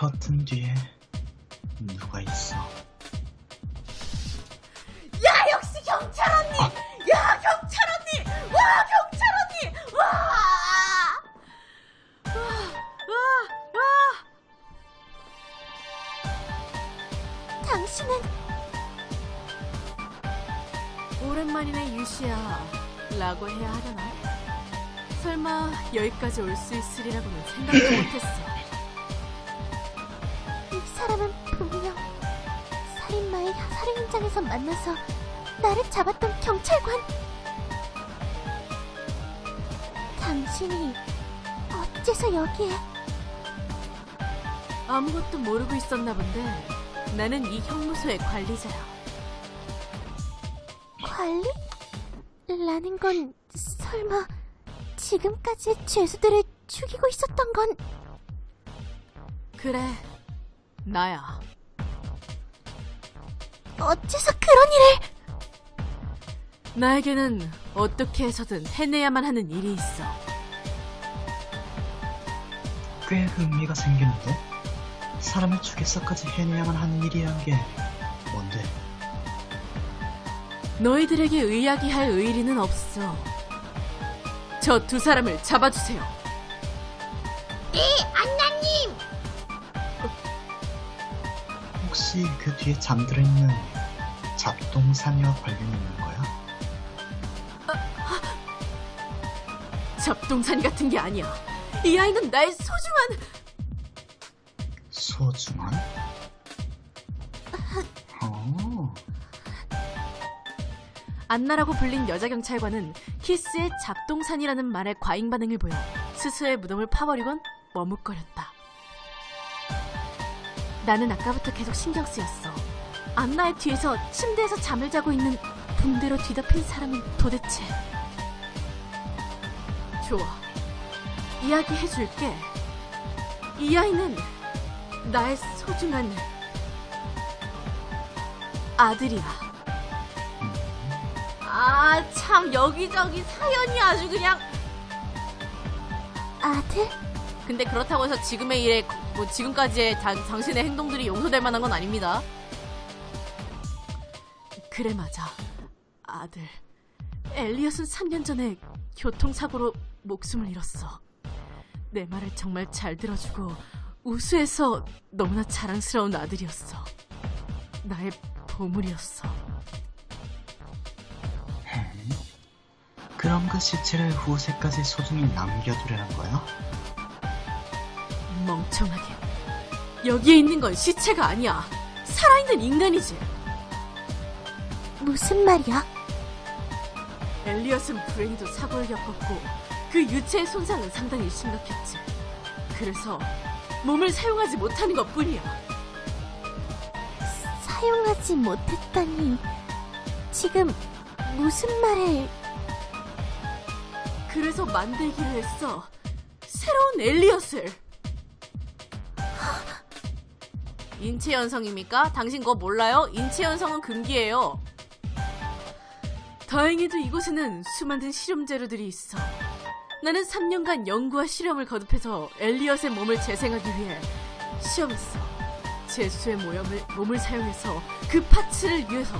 커튼 뒤에 누가 있어? 야 역시 경찰 언니! 야 경찰 언니! 와 경찰 언니! 와! 와! 와! 와! 당신은 오랜만이네 유시야 라고 해야 하려나? 설마 여기까지 올 수 있으리라고는 생각도 못했어 이 사람은 분명 살인마의 살인 현장에서 만나서 나를 잡았던 경찰관. 당신이 어째서 여기에? 아무것도 모르고 있었나 본데 나는 이 형무소의 관리자야 관리? 라는 건 설마 지금까지 죄수들을 죽이고 있었던 건 그래 나야 어째서 그런 일을? 나에게는 어떻게 해서든 해내야만 하는 일이 있어. 꽤 흥미가 생기는데? 사람을 죽여서까지 해내야만 하는 일이란 게 뭔데? 너희들에게 의야기할 의리는 없어. 저 두 사람을 잡아주세요. 안나 혹시 그 뒤에 잠들어 있는 잡동사니와 관련이 있는 거야? 잡동사니 같은 게 아니야. 이 아이는 나의 소중한 소중한? 어, 안나라고 불린 여자 경찰관은 키스의 잡동산이라는 말에 과잉 반응을 보여 스스로의 무덤을 파버리곤 머뭇거렸다. 나는 아까부터 계속 신경 쓰였어. 안나의 뒤에서 침대에서 잠을 자고 있는 붕대로 뒤덮인 사람은 도대체 좋아. 이야기해줄게. 이 아이는 나의 소중한 아들이야. 아, 참, 여기저기 사연이 아주 그냥. 아들? 근데 그렇다고 해서 지금의 일에, 뭐, 지금까지의 당, 당신의 행동들이 용서될 만한 건 아닙니다. 그래, 맞아. 아들. 엘리엇은 3년 전에 교통사고로 목숨을 잃었어. 내 말을 정말 잘 들어주고, 우수해서 너무나 자랑스러운 아들이었어. 나의 보물이었어. 그럼 그 시체를 후세까지 소중히 남겨두려는 거야? 멍청하게. 여기에 있는 건 시체가 아니야. 살아있는 인간이지. 무슨 말이야? 엘리엇은 불행히도 사고를 겪었고 그 유체의 손상은 상당히 심각했지. 그래서 몸을 사용하지 못하는 것 뿐이야. 사용하지 못했다니. 지금 무슨 말을... 그래서 만들기로 했어. 새로운 엘리엇을. 인체 연성입니까? 당신 그거 몰라요? 인체 연성은 금기예요. 다행히도 이곳에는 수많은 실험 재료들이 있어. 나는 3년간 연구와 실험을 거듭해서 엘리엇의 몸을 재생하기 위해 시험했어. 제수의 모형을, 몸을 사용해서 그 파츠를 위해서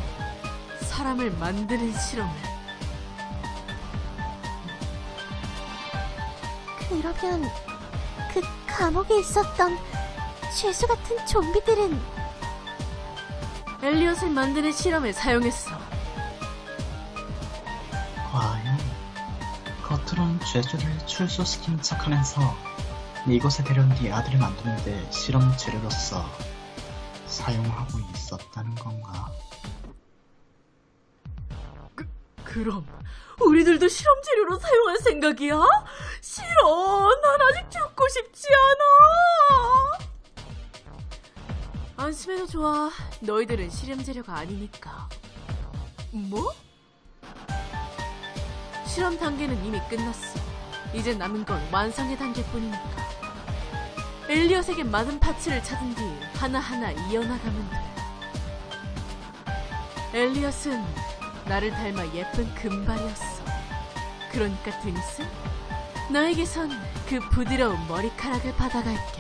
사람을 만드는 실험을. 그러면 그 감옥에 있었던 죄수 같은 좀비들은 엘리엇을 만드는 실험에 사용했어. 과연 겉으로는 죄수를 출소시킨 척하면서 이곳에 데려온 네 아들을 만드는데 실험 재료로서 사용하고 있었다는 건가? 그럼 우리들도 실험 재료로 사용할 생각이야? 싫어. 난 아직 죽고 싶지 않아. 안심해도 좋아. 너희들은 실험 재료가 아니니까. 뭐? 실험 단계는 이미 끝났어. 이제 남은 건 완성의 단계뿐이니까. 엘리엇에게 맞은 파츠를 찾은 뒤 하나하나 이어나가면 돼. 엘리엇은 나를 닮아 예쁜 금발이었어. 그러니까 드니스, 너에게선 그 부드러운 머리카락을 받아갈게.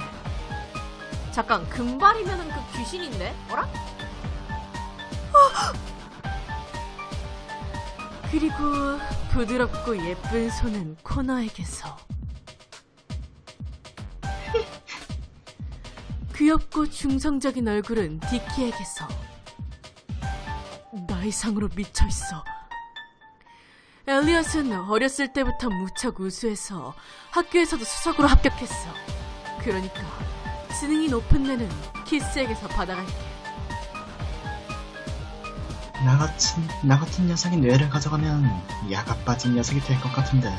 잠깐 금발이면은 그 귀신인데? 어라? 그리고 부드럽고 예쁜 손은 코너에게서 귀엽고 중성적인 얼굴은 디키에게서 나 이상으로 미쳐있어. 엘리엇은 어렸을 때부터 무척 우수해서 학교에서도 수석으로 합격했어. 그러니까 지능이 높은 내는 키스에게서 받아갈게. 나 같은, 나 같은 녀석이 뇌를 가져가면 야가 빠진 녀석이 될 것 같은데.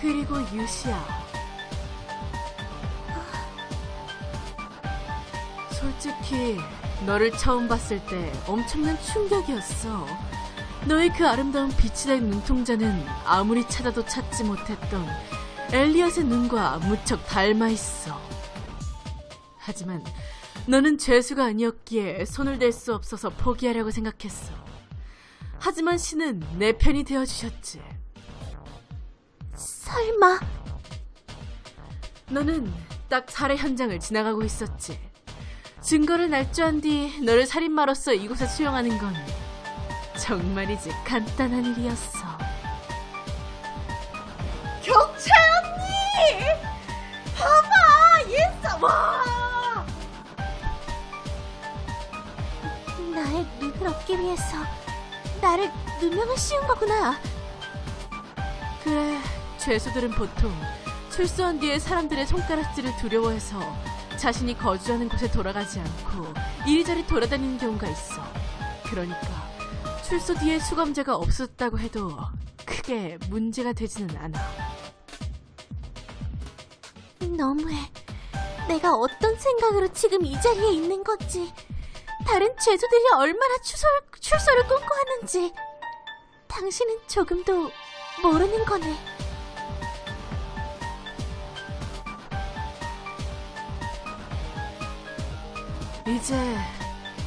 그리고 유시야. 솔직히 너를 처음 봤을 때 엄청난 충격이었어. 너의 그 아름다운 빛이 된 눈동자는 아무리 찾아도 찾지 못했던 엘리엇의 눈과 무척 닮아 있어. 하지만 너는 죄수가 아니었기에 손을 댈 수 없어서 포기하려고 생각했어. 하지만 신은 내 편이 되어주셨지. 설마 너는 딱 살해 현장을 지나가고 있었지. 증거를 날조한 뒤 너를 살인마로서 이곳에 수용하는 건 정말이지 간단한 일이었어. 와! 나의 눈을 얻기 위해서 나를 누명을 씌운 거구나. 그래, 죄수들은 보통 출소한 뒤에 사람들의 손가락질을 두려워해서 자신이 거주하는 곳에 돌아가지 않고 이리저리 돌아다니는 경우가 있어. 그러니까 출소 뒤에 수감자가 없었다고 해도 크게 문제가 되지는 않아. 너무해. 내가 어떤 생각으로 지금 이 자리에 있는 건지, 다른 죄수들이 얼마나 추설, 출소를 꿈꿔하는지, 당신은 조금도 모르는 거네. 이제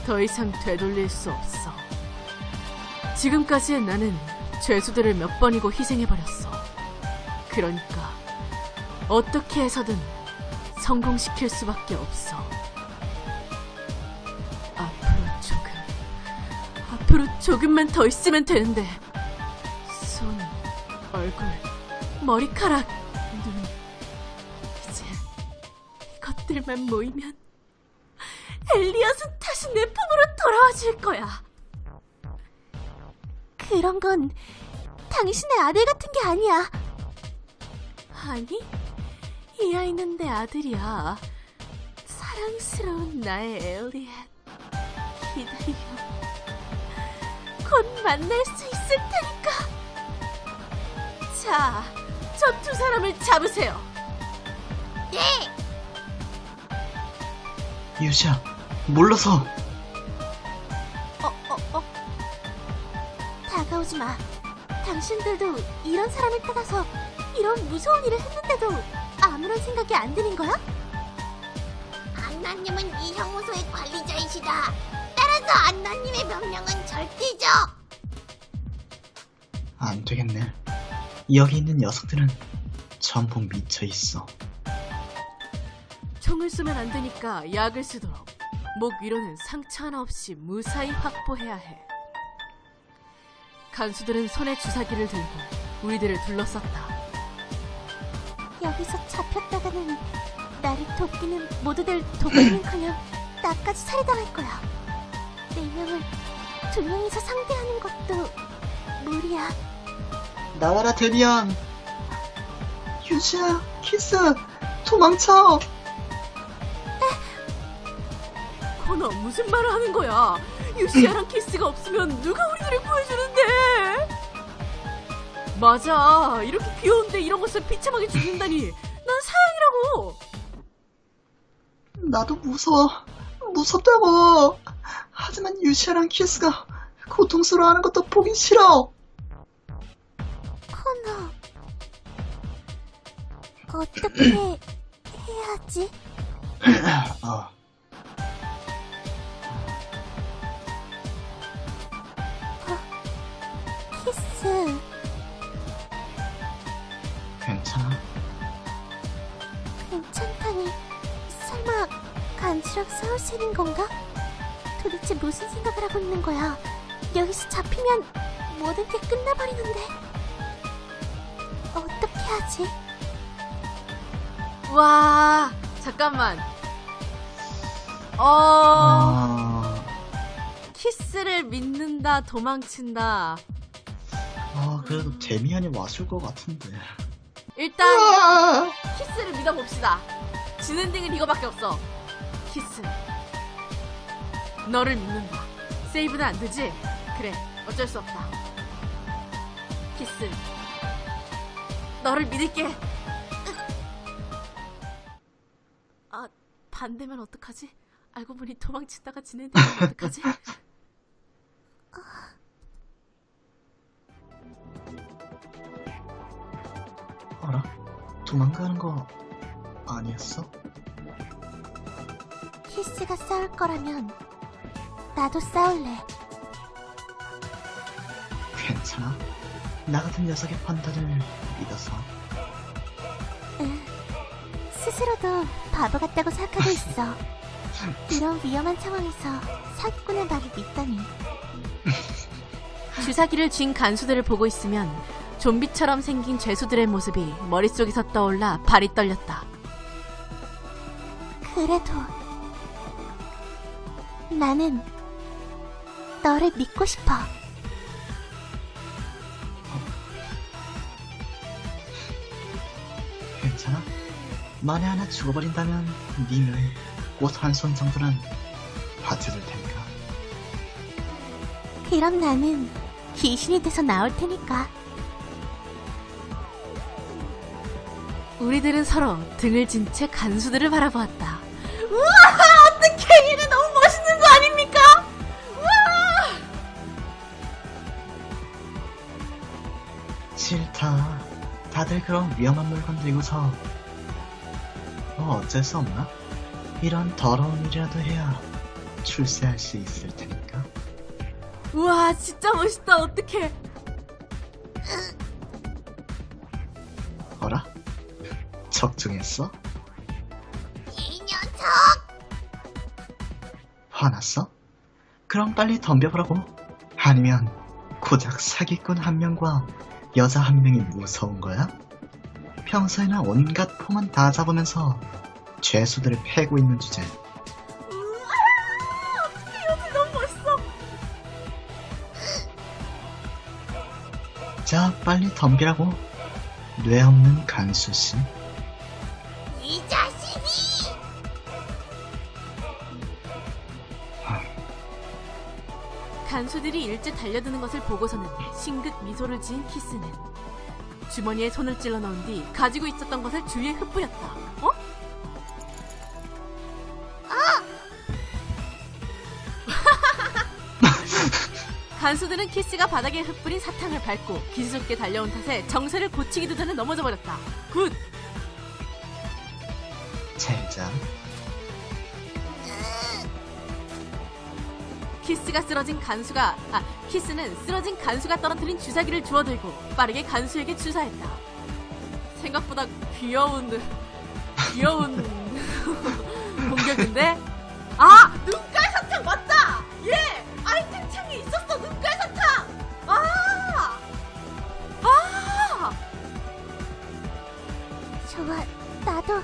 더 이상 되돌릴 수 없어. 지금까지의 나는 죄수들을 몇 번이고 희생해버렸어. 그러니까 어떻게 해서든 성공시킬 수밖에 없어. 앞으로 조금, 앞으로 조금만 더 있으면 되는데. 손, 얼굴, 머리카락, 눈. 이제 이것들만 모이면 엘리엇은 다시 내 품으로 돌아와 줄 거야. 그런 건 당신의 아들 같은 게 아니야. 아니, 이 아이는 내 아들이야. 사랑스러운 나의 엘리엇. 기다려. 곧 만날 수 있을 테니까. 자, 저 두 사람을 잡으세요. 유시야, 몰라서. 어, 어, 어. 다가오지 마. 당신들도 이런 사람을 따라서 이런 무서운 일을 했는데도 아무런 생각이 안 드는 거야? 안나님은 이 형무소의 관리자이시다. 따라서 안나님의 명령은 절대죠. 안 되겠네. 여기 있는 녀석들은 전부 미쳐 있어. 총을 쏘면 안 되니까 약을 쓰도록. 목 위로는 상처 하나 없이 무사히 확보해야 해. 간수들은 손에 주사기를 들고 우리들을 둘러쌌다. 여기서 잡혔다가는 나를 돕기는 모두들 돕기는커녕 나까지 살해당할 거야. 네 명을 두 명이서 상대하는 것도 무리야. 나와라, 데미안. 유시야, 키스, 도망쳐. 코너 무슨 말을 하는 거야? 유시아랑 키스가 없으면 누가 우리들을 구해주는데? 맞아. 이렇게 귀여운데 이런 것을 비참하게 죽는다니. 난 사양이라고. 나도 무서워. 무섭다고. 하지만 유시아랑 키스가 고통스러워하는 것도 보기 싫어. 코너. 어떻게 해야 하지? 어. 찬탄이 설마 간지랑 싸울 셈인 건가? 도대체 무슨 생각을 하고 있는 거야? 여기서 잡히면 모든 게 끝나버리는데 어떻게 하지? 와, 잠깐만. 어, 아, 키스를 믿는다, 도망친다. 아 그래도 데미안이 왔을 것 같은데. 일단 아, 키스를 믿어봅시다. 지는 등은 이거밖에 없어. 키스. 너를 믿는다. 세이브는 안 되지? 그래, 어쩔 수 없다. 키스. 너를 믿을게. 아, 반대면 어떡하지? 알고 보니 도망치다가 지는 등은 어떡하지? 알아? 도망가는 거 아니었어? 키스가 싸울 거라면 나도 싸울래. 괜찮아. 나 같은 녀석의 판단을 믿어서. 응. 스스로도 바보 같다고 생각하고 있어. 이런 위험한 상황에서 사기꾼의 말을 믿다니. 주사기를 쥔 간수들을 보고 있으면 좀비처럼 생긴 죄수들의 모습이 머릿속에서 떠올라 발이 떨렸다. 그래도 나는 너를 믿고 싶어. 괜찮아? 만에 하나 죽어버린다면 니을 꽃한 손 정도는 봐줄 테니까. 그럼 나는 귀신이 돼서 나올 테니까. 우리들은 서로 등을 진 채 간수들을 바라보았다. 우와! 어떡해! 얘네 너무 멋있는 거 아닙니까? 싫다. 다들 그런 위험한 물건 들고서 뭐 어쩔 수 없나? 이런 더러운 일이라도 해야 출세할 수 있을 테니까. 우와, 진짜 멋있다. 어떡해. 적중했어? 이 녀석 화났어? 그럼 빨리 덤벼보라고. 아니면 고작 사기꾼 한 명과 여자 한 명이 무서운 거야? 평소에는 온갖 폼은 다 잡으면서 죄수들을 패고 있는 주제. 너무 멋있어. 자, 빨리 덤비라고. 뇌 없는 간수씨. 간수들이 일제 달려드는 것을 보고서는 싱긋 미소를 지은 키스는 주머니에 손을 찔러 넣은 뒤 가지고 있었던 것을 주위에 흩뿌렸다. 어? 간수들은 키스가 바닥에 흩뿌린 사탕을 밟고 기스럽게 달려온 탓에 정세를 고치기도 전에 넘어져 버렸다. 굿! 젠장. 키스가 쓰러진 간수가 아 키스는 쓰러진 간수가 떨어뜨린 주사기를 주워들고 빠르게 간수에게 주사했다. 생각보다 귀여운 귀여운 공격인데? 아! 눈깔 사탕 맞다! 예! 아이템 창에 있었어 눈깔 사탕! 아! 아! 좋아, 나도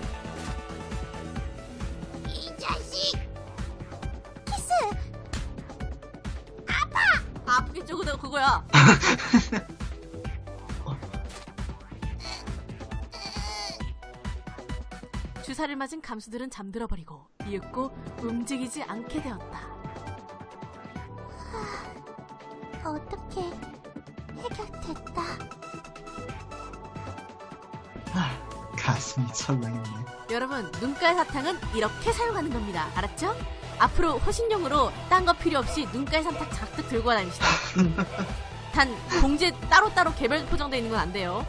이 자식 아프게 쪼그대고 그거야 주사를 맞은 감수들은 잠들어 버리고 이윽고 움직이지 않게 되었다. 어떻게 해결됐다. 아, 가슴이 철렁했네. 여러분 눈깔 사탕은 이렇게 사용하는 겁니다. 알았죠? 앞으로 호신용으로 딴 거 필요 없이 눈깔 사탕 작득 들고 다닙시다. 단 봉지에 따로따로 개별 포장되어 있는 건 안 돼요.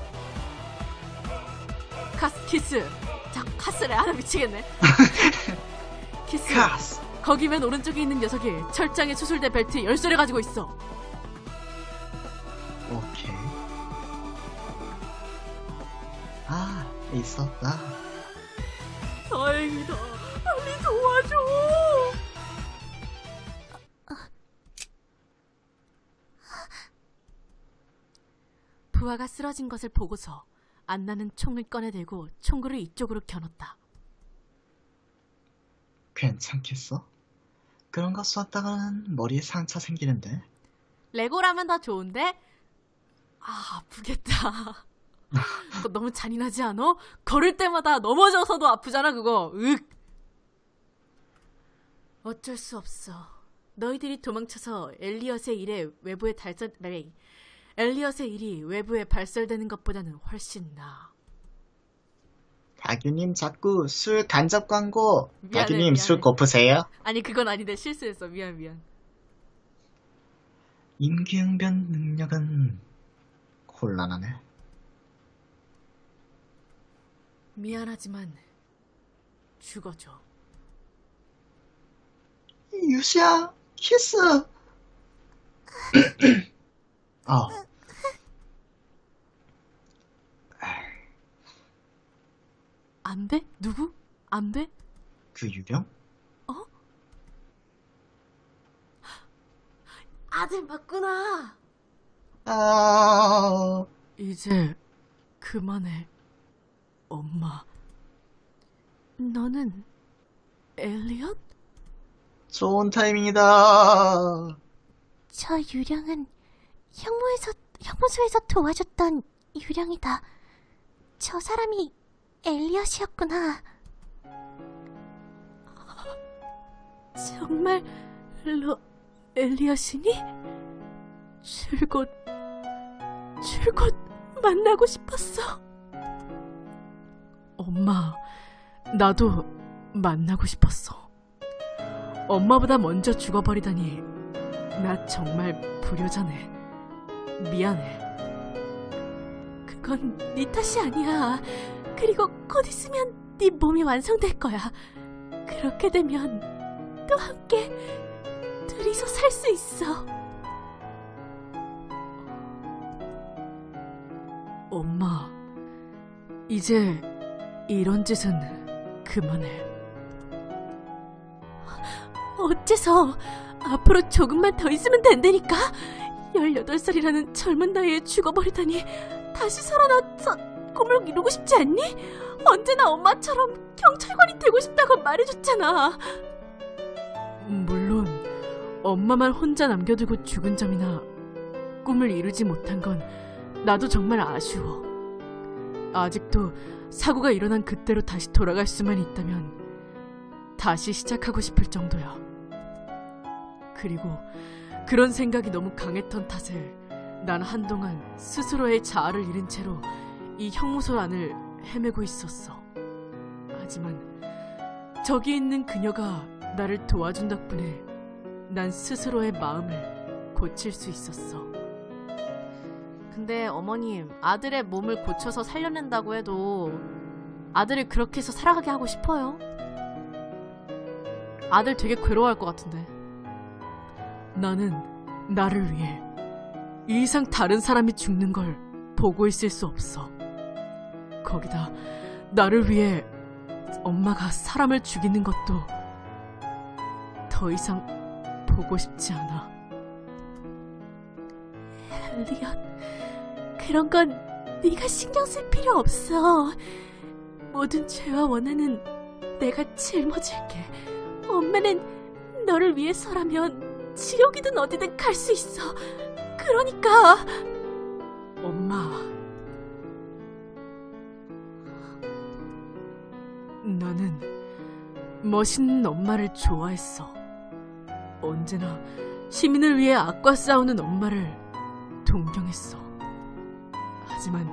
카스 키스. 자 카스래 하나 미치겠네. 키스. 카스! 거기면 오른쪽에 있는 녀석이 철장에 수술대 벨트 열쇠를 가지고 있어. 오케이. 아, 있었다. 다행이다. 부하가 쓰러진 것을 보고서 안나는 총을 꺼내들고 총구를 이쪽으로 겨눴다. 괜찮겠어? 그런 거 쐈다가는 머리에 상처 생기는데. 레고라면 더 좋은데? 아, 아프겠다. 그거 너무 잔인하지 않아? 걸을 때마다 넘어져서도 아프잖아, 그거. 윽! 어쩔 수 없어. 너희들이 도망쳐서 엘리엇의 일에 외부에 달설, 에이, 엘리엇의 일이 외부에 발설되는 것보다는 훨씬 나아. 다규님 자꾸 술 간접 광고. 미안해, 다규님 미안해. 술 고프세요? 아니, 그건 아닌데 실수했어. 미안, 미안. 임기응변 능력은 곤란하네. 미안하지만 죽어줘. 유시야, 키스. 어, 안 돼? 누구? 안 돼? 그 유령? 아들 맞구나. 아, 이제 그만해, 엄마. 너는 엘리엇? 좋은 타이밍이다. 저 유령은 형무에서, 형무소에서 도와줬던 유령이다. 저 사람이 엘리엇이었구나. 정말 로 엘리엇이니? 줄곧 줄곧 만나고 싶었어. 엄마, 나도 만나고 싶었어. 엄마보다 먼저 죽어버리다니 나 정말 불효자네. 미안해. 그건 네 탓이 아니야. 그리고 곧 있으면 네 몸이 완성될 거야. 그렇게 되면 또 함께 둘이서 살 수 있어. 엄마, 이제 이런 짓은 그만해. 어째서 앞으로 조금만 더 있으면 된다니까? 18살이라는 젊은 나이에 죽어버리다니 다시 살아나서 꿈을 이루고 싶지 않니? 언제나 엄마처럼 경찰관이 되고 싶다고 말해줬잖아. 물론 엄마만 혼자 남겨두고 죽은 점이나 꿈을 이루지 못한 건 나도 정말 아쉬워. 아직도 사고가 일어난 그때로 다시 돌아갈 수만 있다면 다시 시작하고 싶을 정도야. 그리고 그런 생각이 너무 강했던 탓에 난 한동안 스스로의 자아를 잃은 채로 이 형무소 안을 헤매고 있었어. 하지만 저기 있는 그녀가 나를 도와준 덕분에 난 스스로의 마음을 고칠 수 있었어. 근데 어머님, 아들의 몸을 고쳐서 살려낸다고 해도 아들을 그렇게 해서 살아가게 하고 싶어요. 아들 되게 괴로워할 것 같은데. 나는 나를 위해 이 이상 다른 사람이 죽는 걸 보고 있을 수 없어. 거기다 나를 위해 엄마가 사람을 죽이는 것도 더 이상 보고 싶지 않아. 엘리엇, 그런 건 네가 신경 쓸 필요 없어. 모든 죄와 원한은 내가 짊어질게. 엄마는 너를 위해서라면 지옥이든 어디든 갈 수 있어. 그러니까 엄마. 나는 멋있는 엄마를 좋아했어. 언제나 시민을 위해 악과 싸우는 엄마를 동경했어. 하지만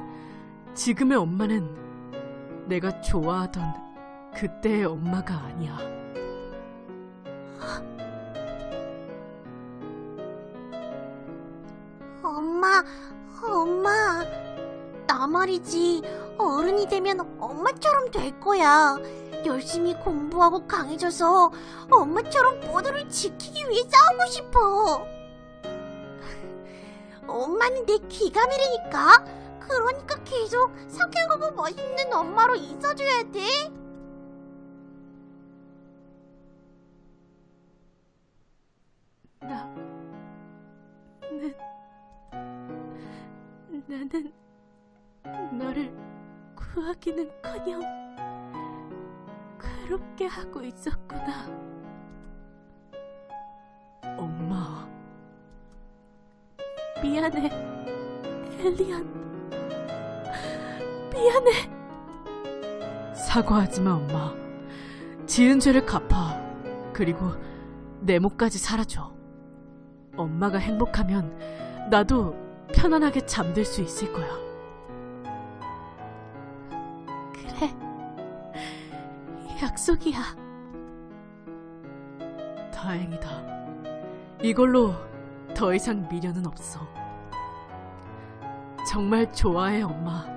지금의 엄마는 내가 좋아하던 그때의 엄마가 아니야. 엄마, 엄마. 나 말이지. 어른이 되면 엄마처럼 될 거야. 열심히 공부하고 강해져서 엄마처럼 모두를 지키기 위해 싸우고 싶어. 엄마는 내 귀가 미리니까. 그러니까 계속 성격하고 멋있는 엄마로 있어줘야 돼. 나, 는 나는 구하기는커녕 괴롭게 하고 있었구나. 엄마, 미안해, 엘리언. 미안해. 사과하지 마, 엄마. 지은 죄를 갚아. 그리고 내 몫까지 살아줘. 엄마가 행복하면 나도 편안하게 잠들 수 있을 거야. 그래. 약속이야. 다행이다. 이걸로 더 이상 미련은 없어. 정말 좋아해, 엄마.